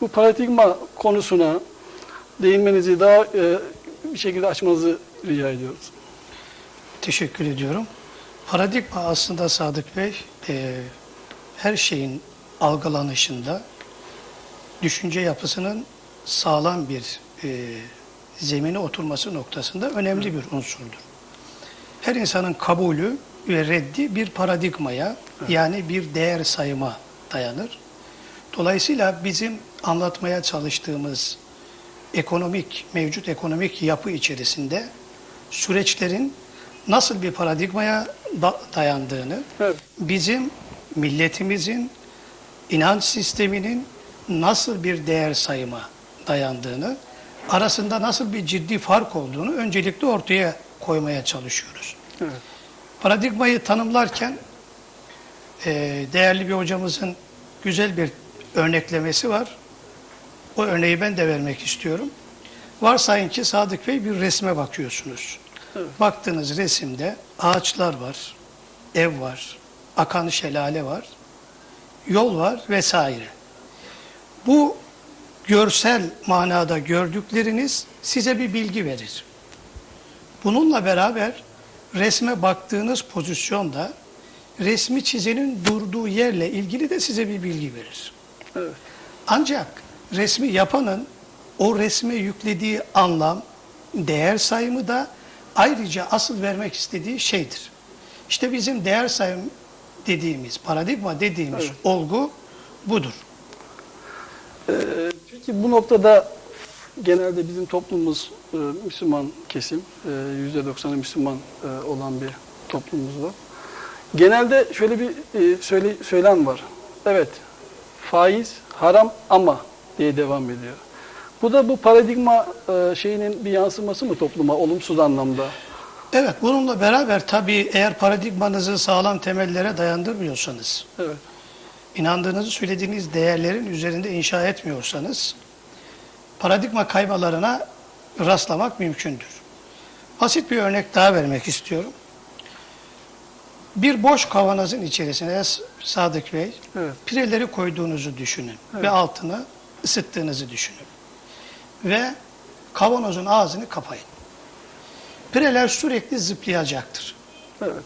Bu paradigma konusuna değinmenizi daha e, bir şekilde açmanızı rica ediyoruz. Teşekkür ediyorum. Paradigma aslında Sadık Bey e, her şeyin algılanışında düşünce yapısının sağlam bir e, zemine oturması noktasında önemli bir unsurdur. Her insanın kabulü ve reddi bir paradigmaya yani bir değer sayıma dayanır. Dolayısıyla bizim anlatmaya çalıştığımız ekonomik, mevcut ekonomik yapı içerisinde süreçlerin nasıl bir paradigmaya da- dayandığını, Evet. bizim milletimizin inanç sisteminin nasıl bir değer sayıma dayandığını, arasında nasıl bir ciddi fark olduğunu öncelikle ortaya koymaya çalışıyoruz. Evet. Paradigmayı tanımlarken değerli bir hocamızın güzel bir örneklemesi var. O örneği ben de vermek istiyorum. Varsayın ki Sadık Bey bir resme bakıyorsunuz. Evet. Baktığınız resimde ağaçlar var, ev var, akan şelale var, yol var vesaire. Bu görsel manada gördükleriniz size bir bilgi verir. Bununla beraber resme baktığınız pozisyonda resmi çizenin durduğu yerle ilgili de size bir bilgi verir. Evet. Ancak resmi yapanın o resme yüklediği anlam, değer sayımı da ayrıca asıl vermek istediği şeydir. İşte bizim değer sayım dediğimiz, paradigma dediğimiz Evet. olgu budur. Ee, Peki bu noktada genelde bizim toplumumuz e, Müslüman kesim, e, %90'ı Müslüman e, olan bir toplumumuz var. Genelde şöyle bir e, söyle, söylem var. Evet, faiz haram ama diye devam ediyor. Bu da bu paradigma e, şeyinin bir yansıması mı topluma olumsuz anlamda? Evet, bununla beraber tabii eğer paradigmanızı sağlam temellere dayandırmıyorsanız, Evet. inandığınızı söylediğiniz değerlerin üzerinde inşa etmiyorsanız paradigma kaymalarına rastlamak mümkündür. Basit bir örnek daha vermek istiyorum. Bir boş kavanozun içerisine Sadık Bey Evet. pireleri koyduğunuzu düşünün Evet. ve altını ısıttığınızı düşünün. Ve kavanozun ağzını kapayın. Pireler sürekli zıplayacaktır. Evet.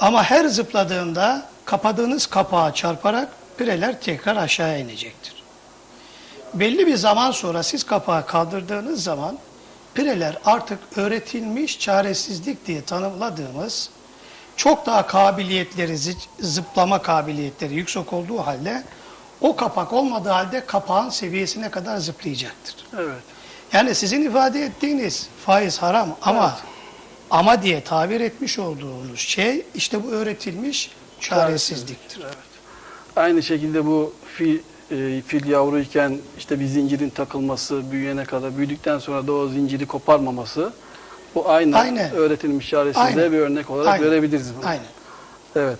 Ama her zıpladığında kapadığınız kapağa çarparak pireler tekrar aşağıya inecektir. Belli bir zaman sonra siz kapağı kaldırdığınız zaman pireler artık öğretilmiş çaresizlik diye tanımladığımız çok daha kabiliyetleri, zı- zıplama kabiliyetleri yüksek olduğu halde o kapak olmadığı halde kapağın seviyesine kadar zıplayacaktır. Evet. Yani sizin ifade ettiğiniz faiz haram ama Evet. ama diye tabir etmiş olduğunuz şey işte bu öğretilmiş çaresizliktir. Evet. Aynı şekilde bu fil, e, fil yavruyken işte bir zincirin takılması, büyüyene kadar, büyüdükten sonra da o zinciri koparmaması bu aynı Aynen. öğretilmiş çaresizliğe Aynen. bir örnek olarak Aynen. görebiliriz bunu. Aynen. Evet.